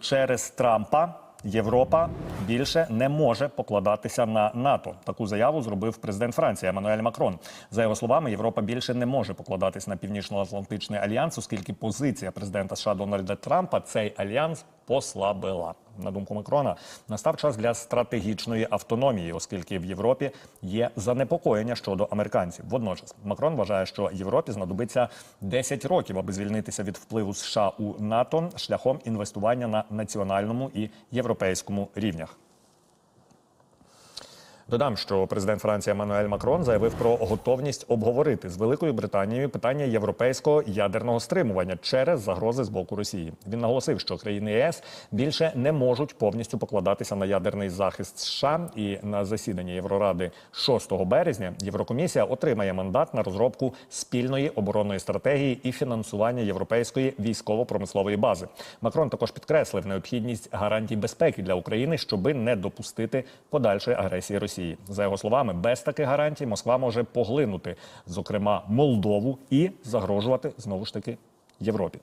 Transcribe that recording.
через Трампа Європа більше не може покладатися на НАТО. Таку заяву зробив президент Франції Еммануель Макрон. За його словами, Європа більше не може покладатись на північно-атлантичний альянс, оскільки позиція президента США Дональда Трампа цей альянс послабила. На думку Макрона, настав час для стратегічної автономії, оскільки в Європі є занепокоєння щодо американців. Водночас Макрон вважає, що Європі знадобиться 10 років, аби звільнитися від впливу США у НАТО шляхом інвестування на національному і європейському рівнях. Додам, що президент Франції Еммануель Макрон заявив про готовність обговорити з Великою Британією питання європейського ядерного стримування через загрози з боку Росії. Він наголосив, що країни ЄС більше не можуть повністю покладатися на ядерний захист США. І на засіданні Євроради 6 березня Єврокомісія отримає мандат на розробку спільної оборонної стратегії і фінансування європейської військово-промислової бази. Макрон також підкреслив необхідність гарантій безпеки для України, щоби не допустити подальшої агресії Росії. За його словами, без таких гарантій Москва може поглинути, зокрема, Молдову і загрожувати знову ж таки Європі.